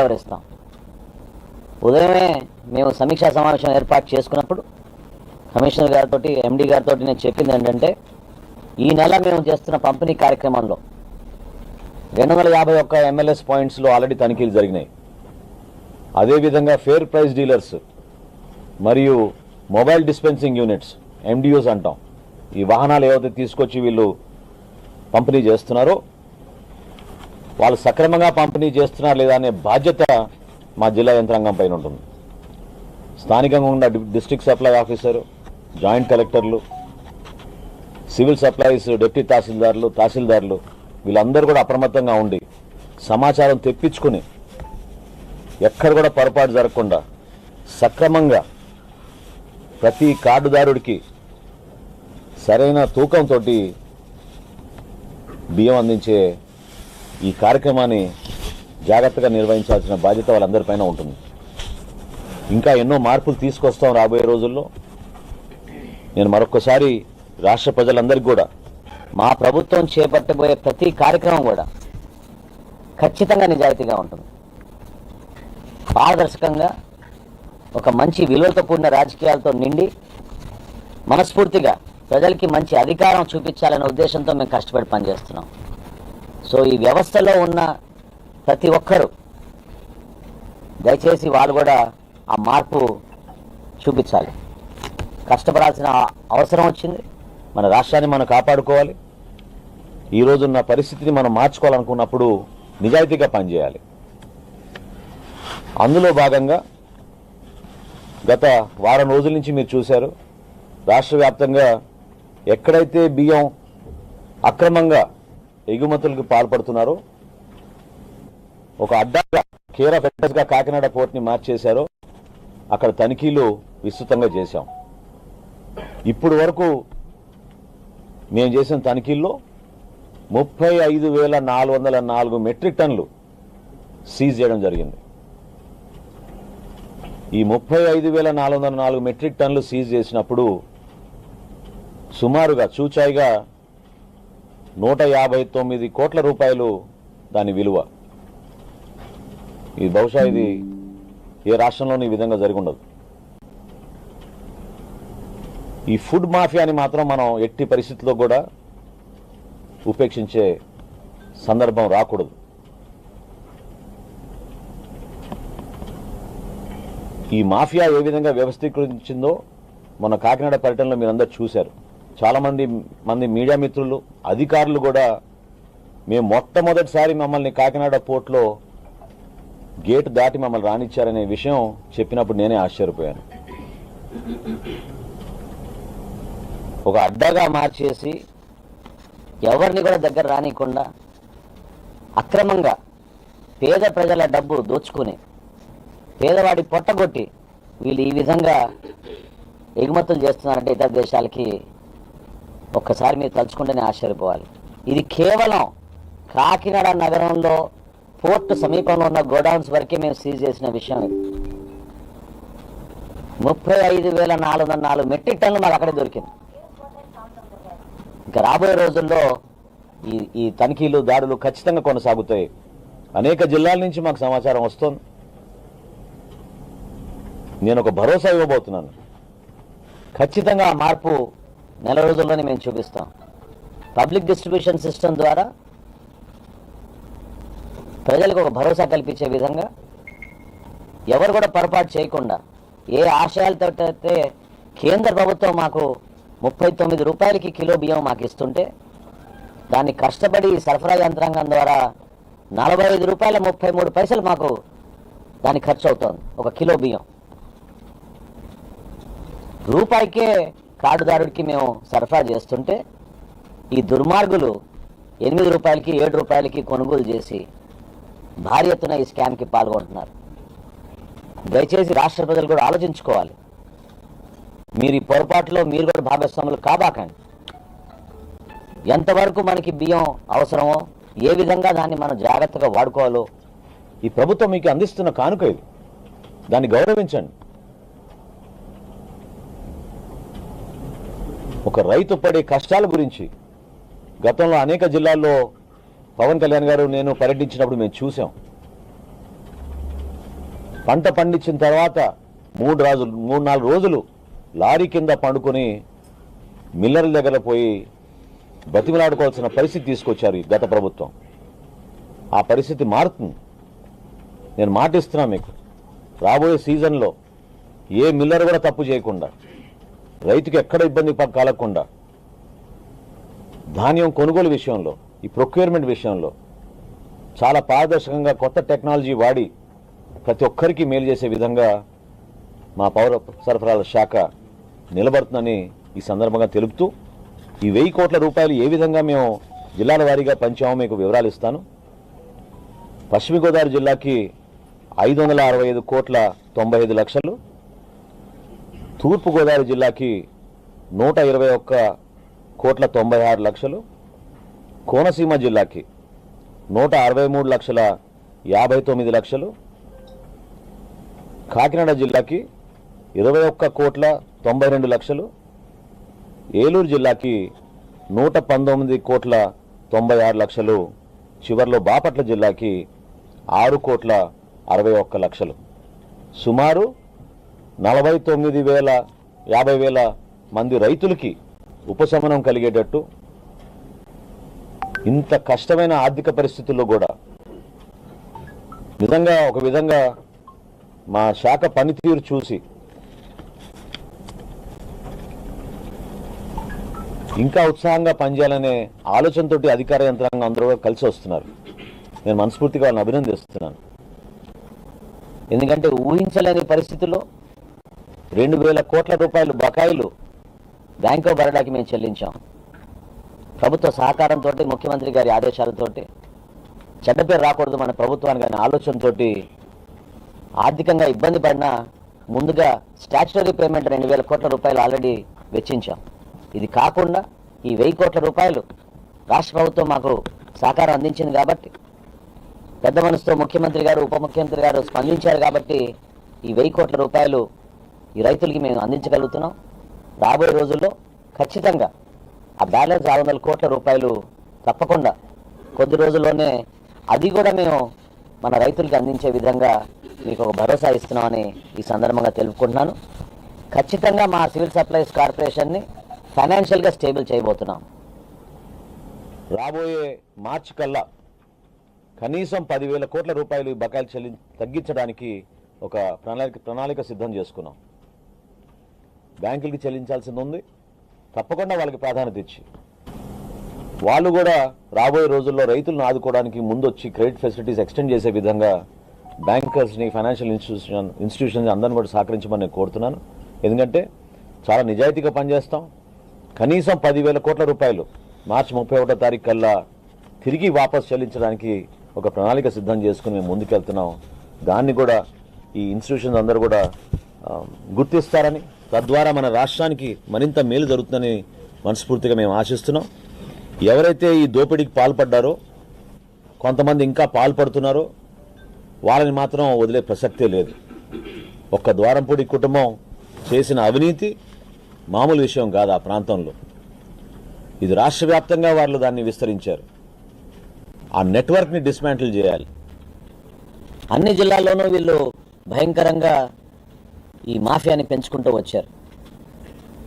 వివరిస్తాం ఉదయమే మేము సమీక్షా సమావేశం ఏర్పాటు చేసుకున్నప్పుడు కమిషనర్ గారితో ఎండి గారితో నేను చెప్పింది ఏంటంటే ఈ నెల మేము చేస్తున్న పంపిణీ కార్యక్రమంలో రెండు వందల యాభై ఒక్క ఎంఎల్ఎస్ పాయింట్స్లో ఆల్రెడీ తనిఖీలు జరిగినాయి. అదేవిధంగా ఫేర్ ప్రైస్ డీలర్స్ మరియు మొబైల్ డిస్పెన్సింగ్ యూనిట్స్ ఎండియూస్ అంటాం. ఈ వాహనాలు ఏవైతే తీసుకొచ్చి వీళ్ళు పంపిణీ చేస్తున్నారో వాళ్ళు సక్రమంగా పంపిణీ చేస్తున్నారు లేదా అనే బాధ్యత మా జిల్లా యంత్రాంగం పైన ఉంటుంది. స్థానికంగా ఉన్న డిస్ట్రిక్ట్ సప్లై ఆఫీసర్ జాయింట్ కలెక్టర్లు సివిల్ సప్లైస్ డిప్యూటీ తహసీల్దార్లు తహసీల్దార్లు వీళ్ళందరూ కూడా అప్రమత్తంగా ఉండి సమాచారం తెప్పించుకుని ఎక్కడ కూడా పొరపాటు జరగకుండా సక్రమంగా ప్రతి కార్డుదారుడికి సరైన తూకంతో బియ్యం అందించే ఈ కార్యక్రమాన్ని జాగ్రత్తగా నిర్వహించాల్సిన బాధ్యత వాళ్ళందరిపైన ఉంటుంది. ఇంకా ఎన్నో మార్పులు తీసుకొస్తాం రాబోయే రోజుల్లో. నేను మరొకసారి రాష్ట్ర ప్రజలందరికీ కూడా మా ప్రభుత్వం చేపట్టబోయే ప్రతి కార్యక్రమం కూడా ఖచ్చితంగా నిజాయితీగా ఉంటుంది. పారదర్శకంగా ఒక మంచి విలువలతో కూడిన రాజకీయాలతో నిండి మనస్ఫూర్తిగా ప్రజలకి మంచి అధికారం చూపించాలనే ఉద్దేశంతో మేము కష్టపడి పనిచేస్తున్నాం. సో ఈ వ్యవస్థలో ఉన్న ప్రతి ఒక్కరూ దయచేసి వాళ్ళు కూడా ఆ మార్పు చూపించాలి. కష్టపడాల్సిన అవసరం వచ్చింది. మన రాష్ట్రాన్ని మనం కాపాడుకోవాలి. ఈ రోజున్న పరిస్థితిని మనం మార్చుకోవాలనుకున్నప్పుడు నిజాయితీగా పనిచేయాలి. అందులో భాగంగా గత వారం రోజుల నుంచి మీరు చూశారు. రాష్ట్ర వ్యాప్తంగా ఎక్కడైతే బియ్యం అక్రమంగా ఎగుమతులకు పాల్పడుతున్నారో. ఒక అడ్డాగా కేర్ ఆఫ్గా కాకినాడ పోర్ట్ని మార్చేశారో. అక్కడ తనిఖీలు విస్తృతంగా చేశాం. ఇప్పుడు వరకు మేము చేసిన తనిఖీల్లో ముప్పై ఐదు వేల నాలుగు వందల నాలుగు మెట్రిక్ టన్నులు సీజ్ చేయడం జరిగింది. ఈ ముప్పై ఐదు వేల నాలుగు వందల నాలుగు మెట్రిక్ టన్లు సీజ్ చేసినప్పుడు సుమారుగా చూచాయిగా నూట యాభై తొమ్మిది కోట్ల రూపాయలు దాని విలువ. ఇది బహుశా ఇది ఏ రాష్ట్రంలోనూ ఈ విధంగా జరిగి ఉండదు. ఈ ఫుడ్ మాఫియాని మాత్రం మనం ఎట్టి పరిస్థితుల్లో కూడా ఉపేక్షించే సందర్భం రాకూడదు. ఈ మాఫియా ఏ విధంగా వ్యవస్థీకరించిందో మన కాకినాడ పర్యటనలో మీరందరూ చూశారు. చాలామంది మంది మీడియా మిత్రులు అధికారులు కూడా మేము మొట్టమొదటిసారి మమ్మల్ని కాకినాడ పోర్ట్లో గేట్ దాటి మమ్మల్ని రానిచ్చారనే విషయం చెప్పినప్పుడు నేనే ఆశ్చర్యపోయాను. ఒక అడ్డగా మార్చేసి ఎవరిని కూడా దగ్గర రానికుండా అక్రమంగా పేద ప్రజల డబ్బు దోచుకుని పేదవాడి పొట్టగొట్టి వీళ్ళు ఈ విధంగా ఎగుమతులు చేస్తున్నారంటే ఇతర దేశాలకి ఒక్కసారి మీరు తలుచుకుంటేనే ఆశ్చర్యపోవాలి. ఇది కేవలం కాకినాడ నగరంలో పోర్టు సమీపంలో ఉన్న గోడౌన్స్ వరకే మేము సీజ్ చేసిన విషయం ఇది. ముప్పై ఐదు వేల నాలుగు వందల నాలుగు మెట్రిక్ టన్లు మాకు అక్కడే దొరికింది. ఇంకా రాబోయే రోజుల్లో ఈ ఈ తనిఖీలు దాడులు ఖచ్చితంగా కొనసాగుతాయి. అనేక జిల్లాల నుంచి మాకు సమాచారం వస్తుంది. నేను ఒక భరోసా ఇవ్వబోతున్నాను. ఖచ్చితంగా ఆ మార్పు నెల రోజుల్లోనే మేము చూపిస్తాం. పబ్లిక్ డిస్ట్రిబ్యూషన్ సిస్టమ్ ద్వారా ప్రజలకు ఒక భరోసా కల్పించే విధంగా ఎవరు కూడా పొరపాటు చేయకుండా ఏ ఆశయాలతో అయితే కేంద్ర ప్రభుత్వం మాకు ముప్పై తొమ్మిది రూపాయలకి కిలో బియ్యం మాకు ఇస్తుంటే దాన్ని కష్టపడి సరఫరా యంత్రాంగం ద్వారా నలభై ఐదు రూపాయల ముప్పై మూడు పైసలు మాకు దానికి ఖర్చు అవుతుంది ఒక కిలో బియ్యం. రూపాయికే కార్డుదారుడికి మేము సరఫరా చేస్తుంటే ఈ దుర్మార్గులు ఎనిమిది రూపాయలకి ఏడు రూపాయలకి కొనుగోలు చేసి భారీ ఎత్తున ఈ స్కామ్కి పాల్గొంటున్నారు. దయచేసి రాష్ట్ర ప్రజలు కూడా ఆలోచించుకోవాలి. మీరు ఈ పొరపాటులో మీరు కూడా భాగస్వాములు కాబాకండి. ఎంతవరకు మనకి బియ్యం అవసరమో ఏ విధంగా దాన్ని మనం జాగ్రత్తగా వాడుకోవాలో ఈ ప్రభుత్వం మీకు అందిస్తున్న కానుక ఇది. దాన్ని గౌరవించండి. ఒక రైతు పడే కష్టాల గురించి. గతంలో అనేక జిల్లాల్లో పవన్ కళ్యాణ్ గారు నేను పర్యటించినప్పుడు మేము చూసాం పంట పండించిన తర్వాత మూడు రోజులు మూడు నాలుగు రోజులు లారీ కింద పండుకొని మిల్లర్ల దగ్గర పోయి బతిమలాడుకోవాల్సిన పరిస్థితి తీసుకొచ్చారు గత ప్రభుత్వం. ఆ పరిస్థితి మారుతుంది. నేను మాటిస్తున్నా మీకు. రాబోయే సీజన్లో ఏ మిల్లర్ కూడా తప్పు చేయకుండా రైతుకి ఎక్కడ ఇబ్బంది ప- కలగకుండా. ధాన్యం కొనుగోలు విషయంలో ఈ ప్రొక్యూర్మెంట్ విషయంలో చాలా పారదర్శకంగా కొత్త టెక్నాలజీ వాడి ప్రతి ఒక్కరికి మేలు చేసే విధంగా మా పౌర సరఫరాల శాఖ నిలబడుతుందని ఈ సందర్భంగా తెలుపుతూ ఈ వెయ్యి కోట్ల రూపాయలు ఏ విధంగా మేము జిల్లాల వారీగా పంచామో మీకు వివరాలు ఇస్తాను. పశ్చిమ గోదావరి జిల్లాకి ఐదు వందల అరవై ఐదు కోట్ల తొంభై ఐదు లక్షలు తూర్పుగోదావరి జిల్లాకి నూట ఇరవై ఒక్క కోట్ల తొంభై ఆరు లక్షలు కోనసీమ జిల్లాకి నూట అరవై మూడు లక్షల యాభై తొమ్మిది లక్షలు కాకినాడ జిల్లాకి ఇరవై ఒక్క కోట్ల తొంభై రెండు లక్షలు ఏలూరు జిల్లాకి నూట పంతొమ్మిది కోట్ల తొంభై ఆరు లక్షలు చివర్లో బాపట్ల జిల్లాకి ఆరు కోట్ల అరవై ఒక్క లక్షలు. సుమారు నలభై తొమ్మిది వేల యాభై వేల మంది రైతులకి ఉపశమనం కలిగేటట్టు ఇంత కష్టమైన ఆర్థిక పరిస్థితుల్లో కూడా నిజంగా ఒక విధంగా మా శాఖ పనితీరు చూసి ఇంకా ఉత్సాహంగా పనిచేయాలనే ఆలోచనతోటి అధికార యంత్రాంగం అందరూ కలిసి వస్తున్నారు. నేను మనస్ఫూర్తిగా వాళ్ళని అభినందిస్తున్నాను. ఎందుకంటే ఊహించలేని పరిస్థితుల్లో రెండు వేల కోట్ల రూపాయలు బకాయిలు బ్యాంక్ ఆఫ్ బరోడాకి మేము చెల్లించాం. ప్రభుత్వ సహకారంతో ముఖ్యమంత్రి గారి ఆదేశాలతోటి చెడ్డ పేరు రాకూడదు మన ప్రభుత్వానికి అనే ఆలోచనతోటి ఆర్థికంగా ఇబ్బంది పడినా ముందుగా స్టాచ్యుటరీ పేమెంట్ రెండు వేల కోట్ల రూపాయలు ఆల్రెడీ వెచ్చించాం. ఇది కాకుండా ఈ వెయ్యి కోట్ల రూపాయలు రాష్ట్ర ప్రభుత్వం మాకు సహకారం అందించింది కాబట్టి పెద్ద మనసుతో ముఖ్యమంత్రి గారు ఉప ముఖ్యమంత్రి గారు స్పందించారు కాబట్టి ఈ వెయ్యి కోట్ల రూపాయలు ఈ రైతులకి మేము అందించగలుగుతున్నాం. రాబోయే రోజుల్లో ఖచ్చితంగా ఆ బ్యాలెన్స్ ఆరు వందల కోట్ల రూపాయలు తప్పకుండా కొద్ది రోజుల్లోనే అది కూడా మేము మన రైతులకి అందించే విధంగా మీకు ఒక భరోసా ఇస్తున్నామని ఈ సందర్భంగా తెలుపుకుంటున్నాను. ఖచ్చితంగా మా సివిల్ సప్లైస్ కార్పొరేషన్ని ఫైనాన్షియల్గా స్టేబుల్ చేయబోతున్నాం. రాబోయే మార్చి కల్లా కనీసం పదివేల కోట్ల రూపాయలు బకాయిలు చెల్లి తగ్గించడానికి ఒక ప్రణాళిక ప్రణాళిక సిద్ధం చేసుకున్నాం. బ్యాంకులకి చెల్లించాల్సింది ఉంది. తప్పకుండా వాళ్ళకి ప్రాధాన్యత ఇచ్చి. వాళ్ళు కూడా రాబోయే రోజుల్లో రైతులను ఆదుకోవడానికి ముందొచ్చి క్రెడిట్ ఫెసిలిటీస్ ఎక్స్టెండ్ చేసే విధంగా బ్యాంకర్స్ని ఫైనాన్షియల్ ఇన్స్టిట్యూషన్ ఇన్స్టిట్యూషన్స్ అందరిని కూడా సహకరించమని నేను కోరుతున్నాను. ఎందుకంటే చాలా నిజాయితీగా పనిచేస్తాం. కనీసం పదివేల కోట్ల రూపాయలు మార్చి ముప్పై ఒకటో తారీఖు కల్లా తిరిగి వాపస్ చెల్లించడానికి ఒక ప్రణాళిక సిద్ధం చేసుకుని మేము ముందుకెళ్తున్నాం. దాన్ని కూడా ఈ ఇన్స్టిట్యూషన్స్ అందరూ కూడా గుర్తిస్తారని తద్వారా మన రాష్ట్రానికి మరింత మేలు జరుగుతుందని మనస్ఫూర్తిగా మేము ఆశిస్తున్నాం. ఎవరైతే ఈ దోపిడీకి పాల్పడ్డారో కొంతమంది ఇంకా పాల్పడుతున్నారో వాళ్ళని మాత్రం వదిలే ప్రసక్తే లేదు. ఒక్క ద్వారంపూడి కుటుంబం చేసిన అవినీతి మామూలు విషయం కాదు ఆ ప్రాంతంలో. ఇది రాష్ట్ర వ్యాప్తంగా వాళ్ళు దాన్ని విస్తరించారు. ఆ నెట్వర్క్ని డిస్మాంటిల్ చేయాలి. అన్ని జిల్లాల్లోనూ వీళ్ళు భయంకరంగా ఈ మాఫియాని పెంచుకుంటూ వచ్చారు.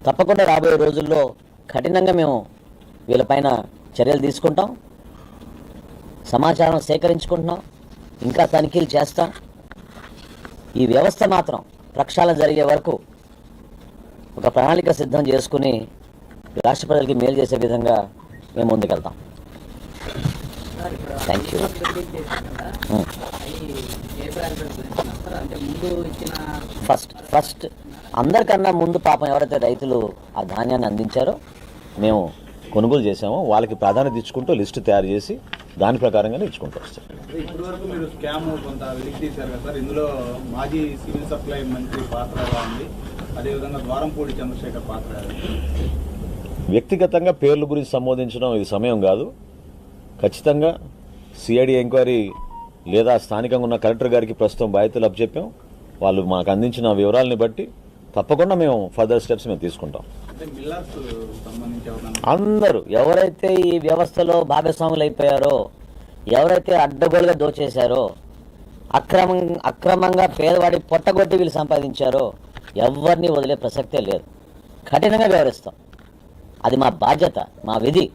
తప్పకుండా రాబోయే రోజుల్లో కఠినంగా మేము వీళ్ళపైన చర్యలు తీసుకుంటాం. సమాచారం సేకరించుకుంటున్నాం. ఇంకా తనిఖీలు చేస్తాం. ఈ వ్యవస్థ మాత్రం ప్రక్షాళన జరిగే వరకు ఒక ప్రణాళిక సిద్ధం చేసుకుని రాష్ట్ర ప్రజలకి మేలు చేసే విధంగా మేము ముందుకెళ్తాం. Thank you um. First first అందరికన్నా ముందు పాపం ఎవరైతే రైతులు ఆ ధాన్యాన్ని అందించారో మేము కొనుగోలు చేసామో వాళ్ళకి ప్రాధాన్యత ఇచ్చుకుంటూ లిస్టు తయారు చేసి దాని ప్రకారంగానే ఇచ్చుకుంటూ వస్తాం. ఇప్పటి వరకు మీరు స్కామ్ కొంత వెలికి తీశారు కదా సార్. ఇందులో మాజీ సివిల్ సప్లై మంత్రి పాత్ర ఉంది? అదేవిధంగా ద్వారంపూడి చంద్రశేఖర్ పాత్ర? వ్యక్తిగతంగా పేర్ల గురించి సంబోధించడం ఇది సమయం కాదు. ఖచ్చితంగా సిఐడి ఎంక్వైరీ లేదా స్థానికంగా ఉన్న కలెక్టర్ గారికి ప్రస్తుతం బాధ్యతలు అప్పచెప్పాం. వాళ్ళు మాకు అందించిన వివరాలని బట్టి తప్పకుండా మేము ఫర్దర్ స్టెప్స్ మేము తీసుకుంటాం. అందరూ ఎవరైతే ఈ వ్యవస్థలో భాగస్వాములు అయిపోయారో ఎవరైతే అడ్డగోలుగా దోచేశారో అక్రమం అక్రమంగా పేదవాడి పొట్టగొట్టి వీళ్ళు సంపాదించారో ఎవరిని వదిలే ప్రసక్తే లేదు. కఠినంగా వ్యవహరిస్తాం. అది మా బాధ్యత మా విధి.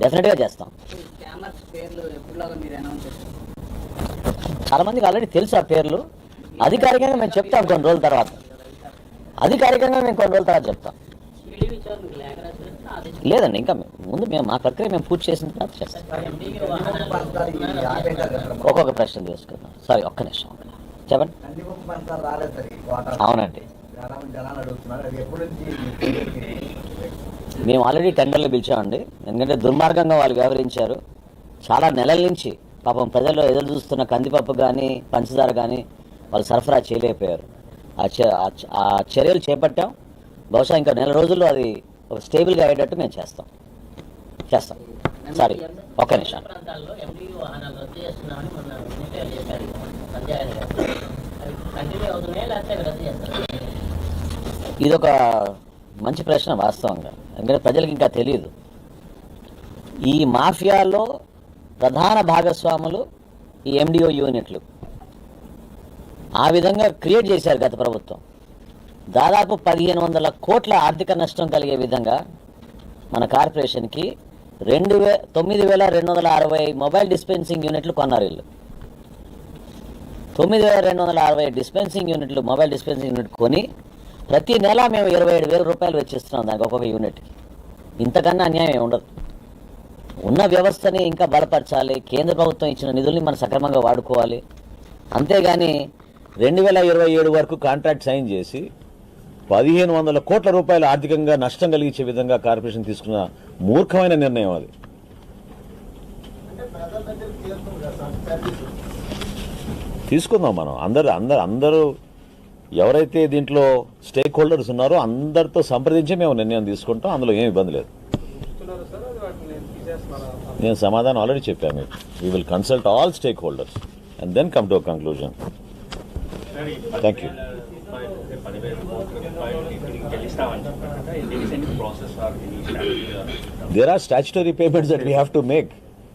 డెఫినెట్గా చేస్తాం. చాలా మందికి ఆల్రెడీ తెలుసు ఆ పేర్లు. అధికారికంగా మేము చెప్తాం కొన్ని రోజుల తర్వాత. అధికారికంగా మేము కొన్ని రోజుల తర్వాత చెప్తాం. లేదండి ఇంకా ముందు మేము మా ప్రక్రియ మేము పూర్తి చేసిన తర్వాత చేస్తాం ఒక్కొక్క ప్రశ్న తీసుకుందాం. సారీ ఒక్క నిమిషం చెప్పండి. అవునండి. మేము ఆల్రెడీ టెండర్లు పిలిచామండి. ఎందుకంటే దుర్మార్గంగా వాళ్ళు వ్యవహరించారు. చాలా నెలల నుంచి పాపం ప్రజలు ఎదురు చూస్తున్న కందిపప్పు కానీ పంచదార కానీ వాళ్ళు సరఫరా చేయలేకపోయారు. ఆ చర్యలు చేపట్టాం. బహుశా ఇంకా నెల రోజుల్లో అది ఒక స్టేబుల్గా అయ్యేటట్టు మేము చేస్తాం. చేస్తాం. సారీ ఒక్క నిమిషం. ఇదొక మంచి ప్రశ్న వాస్తవంగా. ఎందుకంటే ప్రజలకు ఇంకా తెలియదు ఈ మాఫియాలో ప్రధాన భాగస్వాములు ఈ ఎండిఓ యూనిట్లు. ఆ విధంగా క్రియేట్ చేశారు గత ప్రభుత్వం. దాదాపు పదిహేను వందల కోట్ల ఆర్థిక నష్టం కలిగే విధంగా మన కార్పొరేషన్కి రెండు వే తొమ్మిది వేల రెండు వందల అరవై మొబైల్ డిస్పెన్సింగ్ యూనిట్లు కొన్నారు వీళ్ళు. తొమ్మిది వేల రెండు వందల అరవై డిస్పెన్సింగ్ యూనిట్లు మొబైల్ డిస్పెన్సింగ్ యూనిట్ కొని ప్రతి నెల మేము ఇరవై ఏడు వేల రూపాయలు వెచ్చిస్తున్నాం దానికి ఒక్కొక్క యూనిట్కి. ఇంతకన్నా అన్యాయం ఉండదు. ఉన్న వ్యవస్థని ఇంకా బలపరచాలి. కేంద్ర ప్రభుత్వం ఇచ్చిన నిధుల్ని మనం సక్రమంగా వాడుకోవాలి. అంతేగాని రెండు వేల ఇరవై ఏడు వరకు కాంట్రాక్ట్ సైన్ చేసి పదిహేను వందల కోట్ల రూపాయలు ఆర్థికంగా నష్టం కలిగించే విధంగా కార్పొరేషన్ తీసుకున్న మూర్ఖమైన నిర్ణయం అది. తీసుకుందాం మనం. అందరు అందరు అందరూ ఎవరైతే దీంట్లో స్టేక్ హోల్డర్స్ ఉన్నారో అందరితో సంప్రదించి మేము నిర్ణయం తీసుకుంటాం. అందులో ఏం ఇబ్బంది లేదు. నేను సమాధానం ఆల్రెడీ చెప్పాను మీకు. We will consult all stakeholders and then come to conclusion thank you there are statutory payments that we have to make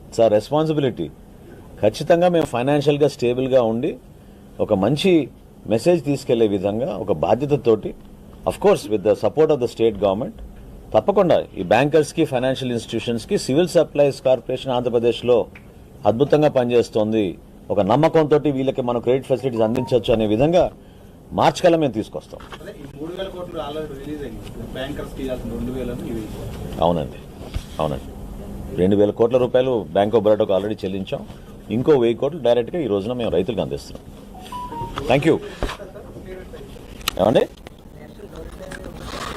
its are responsibility ఖచ్చితంగా మేము ఫైనాన్షియల్గా స్టేబుల్గా ఉండి ఒక మంచి మెసేజ్ తీసుకెళ్ళే విధంగా ఒక బాధ్యతతోటి of course with the support of the state government తప్పకుండా ఈ బ్యాంకర్స్కి ఫైనాన్షియల్ ఇన్స్టిట్యూషన్స్కి సివిల్ సప్లైస్ కార్పొరేషన్ ఆంధ్రప్రదేశ్లో అద్భుతంగా పనిచేస్తోంది. ఒక నమ్మకంతో వీళ్ళకి మనం క్రెడిట్ ఫెసిలిటీస్ అందించవచ్చు అనే విధంగా మార్చ్ కల్లా మేము తీసుకొస్తాం. అవునండి. అవునండి. రెండు వేల కోట్ల రూపాయలు బ్యాంక్ ఆఫ్ బరోడాకు ఆల్రెడీ చెల్లించాం. ఇంకో వెయ్యి కోట్లు డైరెక్ట్గా ఈ రోజున మేము రైతులకు అందిస్తున్నాం. థ్యాంక్ యూ ఏమండి?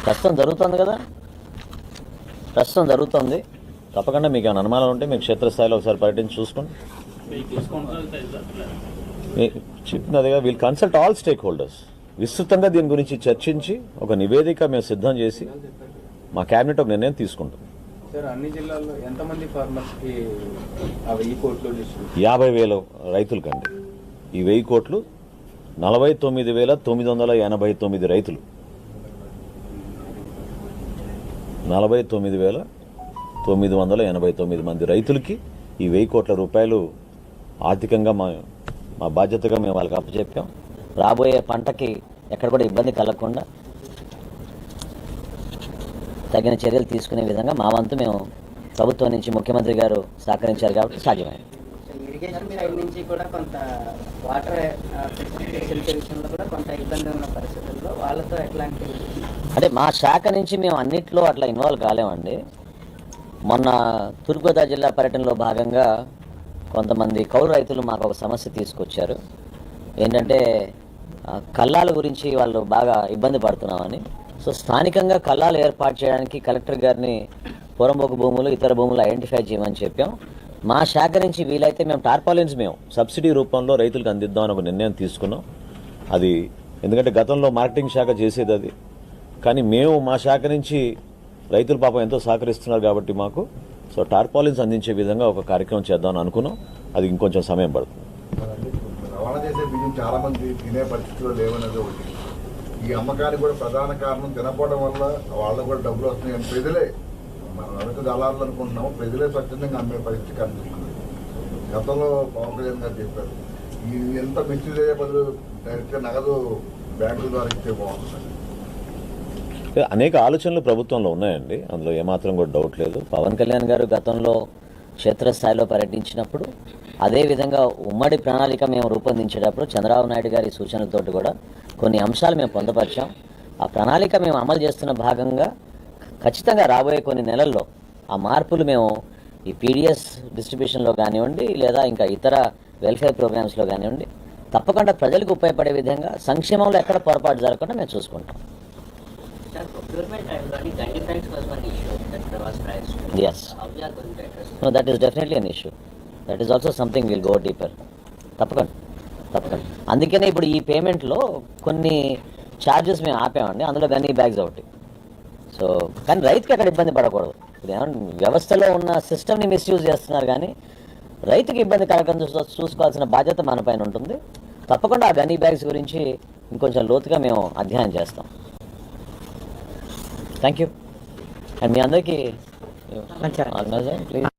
ప్రస్తుతం జరుగుతుంది కదా. ప్రస్తుతం జరుగుతుంది. తప్పకుండా మీకు ఏమైనా అనుమానాలు ఉంటే మీకు క్షేత్రస్థాయిలో ఒకసారి పర్యటించి చూసుకోండి. అదేగా we'll consult all stakeholders విస్తృతంగా దీని గురించి చర్చించి ఒక నివేదిక మేము సిద్ధం చేసి మా క్యాబినెట్ ఒక నిర్ణయం తీసుకుంటాం. అన్ని జిల్లాల్లో ఎంతమంది యాభై వేల రైతులకండి. ఈ వెయ్యి కోట్లు నలభై తొమ్మిది వేల తొమ్మిది వందల ఎనభై తొమ్మిది రైతులు. నలభై తొమ్మిది వేల తొమ్మిది వందల ఎనభై తొమ్మిది మంది రైతులకి ఈ వెయ్యి కోట్ల రూపాయలు ఆర్థికంగా మా మా బాధ్యతగా మేము వాళ్ళకి అప్పచెప్పాం. రాబోయే పంటకి ఎక్కడ కూడా ఇబ్బంది కలగకుండా తగిన చర్యలు తీసుకునే విధంగా మా వంతు మేము ప్రభుత్వం నుంచి ముఖ్యమంత్రి గారు సహకరించారు కాబట్టి సాధ్యమైంది. ఇరిగేషన్ సైడ్ నుంచి కూడా కొంత వాటర్ ఫెసిలిటీ విషయంలో కూడా కొంత ఇబ్బంది ఉన్న పరిస్థితుల్లో వాళ్ళతో ఎట్లాంటి అంటే మా శాఖ నుంచి మేము అన్నిట్లో అట్లా ఇన్వాల్వ్ కాలేమండి. మొన్న తూర్పుగోదావరి జిల్లా పర్యటనలో భాగంగా కొంతమంది కౌలు రైతులు మాకు ఒక సమస్య తీసుకొచ్చారు. ఏంటంటే ఆ, కల్లాల గురించి వాళ్ళు బాగా ఇబ్బంది పడుతున్నామని. సో స్థానికంగా కల్లాలు ఏర్పాటు చేయడానికి కలెక్టర్ గారిని పొరంబోకు భూములు ఇతర భూములు ఐడెంటిఫై చేయమని చెప్పాం. మా శాఖ నుంచి వీలైతే మేము టార్పాలిన్స్ మేము సబ్సిడీ రూపంలో రైతులకు అందిద్దామని ఒక నిర్ణయం తీసుకున్నాం. అది ఎందుకంటే గతంలో మార్కెటింగ్ శాఖ చేసేది అది. కానీ మేము మా శాఖ నుంచి రైతులు పాపం ఎంతో సహకరిస్తున్నారు కాబట్టి మాకు. సో టార్పాలిన్స్ అందించే విధంగా ఒక కార్యక్రమం చేద్దామని అనుకున్నాం. అది ఇంకొంచెం సమయం పడుతుంది. రవాణా చేసే బియ్యం చాలా మంది తినే పరిస్థితిలో లేవనేది ఒకటి. ఈ అమ్మకానికి కూడా ప్రధాన కారణం తినకపోవడం వల్ల వాళ్ళకు కూడా డబ్బులు వస్తున్నాయి ప్రజలే మనం అరకు దళారులు అనుకుంటున్నాం ప్రజలే స్వచ్ఛందంగా అమ్మే పరిస్థితి కనిపిస్తుంది. గతంలో పవన్ కళ్యాణ్ గారు చెప్పారు ఈ ఎంత మిస్యూజ్ అయ్యే బదులు డైరెక్ట్గా నగదు బ్యాంకుల ద్వారా ఇస్తే బాగుంటుంది అనేక ఆలోచనలు ప్రభుత్వంలో ఉన్నాయండి. అందులో ఏమాత్రం కూడా డౌట్ లేదు. పవన్ కళ్యాణ్ గారు గతంలో క్షేత్రస్థాయిలో పర్యటించినప్పుడు అదేవిధంగా ఉమ్మడి ప్రణాళిక మేము రూపొందించేటప్పుడు చంద్రబాబు నాయుడు గారి సూచనలతోటి కూడా కొన్ని అంశాలు మేము పొందపరిచాం. ఆ ప్రణాళిక మేము అమలు చేస్తున్న భాగంగా ఖచ్చితంగా రాబోయే కొన్ని నెలల్లో ఆ మార్పులు మేము ఈ పీడిఎస్ డిస్ట్రిబ్యూషన్లో కానివ్వండి లేదా ఇంకా ఇతర వెల్ఫేర్ ప్రోగ్రామ్స్లో కానివ్వండి తప్పకుండా ప్రజలకు ఉపయోగపడే విధంగా సంక్షేమంలో ఎక్కడ పొరపాటు జరగకుండా మేము చూసుకుంటాం. One issue that was rice Yes. You are going to address no that is definitely an issue that is also something will go deeper తప్పకుండా తప్పకుండా. అందుకనే ఇప్పుడు ఈ పేమెంట్లో కొన్ని ఛార్జెస్ మేము ఆపామండి. అందులో గన్నీ బ్యాగ్స్ ఒకటి. సో కానీ రైతుకి అక్కడ ఇబ్బంది పడకూడదు. వ్యవస్థలో ఉన్న సిస్టమ్ని మిస్యూజ్ చేస్తున్నారు కానీ రైతుకి ఇబ్బంది కలగకుండా చూసుకోవాల్సిన బాధ్యత మన పైన ఉంటుంది. తప్పకుండా ఆ గనీ బ్యాగ్స్ గురించి ఇంకొంచెం లోతుగా మేము అధ్యయనం చేస్తాం. థ్యాంక్ యూ అండ్ మీ అందరికీ ప్లీజ్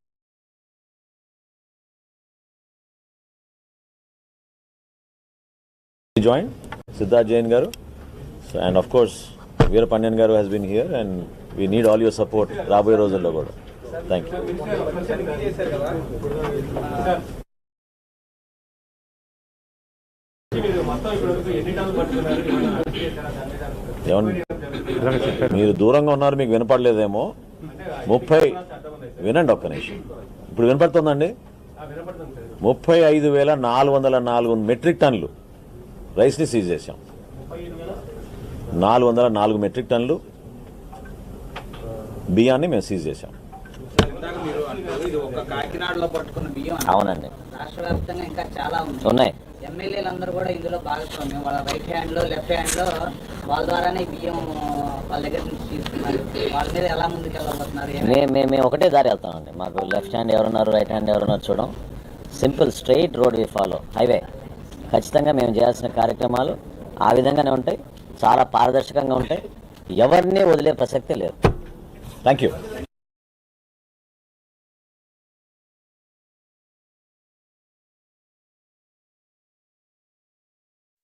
జాయిన్ సిద్ధార్థ్ జైన్ గారు and of course Veera Pandyan గారు has been here and we need all your support రాబోయే రోజుల్లో కూడా థ్యాంక్ యూ మీరు దూరంగా ఉన్నారు మీకు వినపడలేదేమో. ముప్పై వినండి ఒక్క నిమిషం. ఇప్పుడు వినపడుతుందండి? ముప్పై ఐదు వేల నాలుగు వందల నాలుగు మెట్రిక్ టన్నులు రైస్ని సీజ్ చేశాం. నాలుగు వందల నాలుగు మెట్రిక్ టన్నులు బియ్యాన్ని మేము సీజ్ చేశాం. ఇందాక మీరు అంటారు ఇది ఒక కాకినాడలో పట్టుకున్న బియ్యం అని. అవునండి. రాష్ట్ర వ్యాప్తంగా ఇంకా చాలా ఉంది. ఉన్నాయి. ఎమ్మెల్యేలందరూ కూడా ఇందులో భాగస్వామ్యం. వాళ్ళ రైట్ హ్యాండ్లో లెఫ్ట్ హ్యాండ్లో వాళ్ళ ద్వారానే బియ్యం వాళ్ళ దగ్గర నుంచి తీసుకున్నారు. వాళ్ళ మీద ఎలా ముందుకు వెళ్ళబోతున్నారు మేము ఒకటే దారి వెళ్తామండి. మాకు లెఫ్ట్ హ్యాండ్ ఎవరున్నారు రైట్ హ్యాండ్ ఎవరున్నారు చూడం. Simple straight road we follow highway ఖచ్చితంగా మేము చేయాల్సిన కార్యక్రమాలు ఆ విధంగానే ఉంటాయి. చాలా పారదర్శకంగా ఉంటాయి. ఎవరిని వదిలే ప్రసక్తే లేదు. Thank you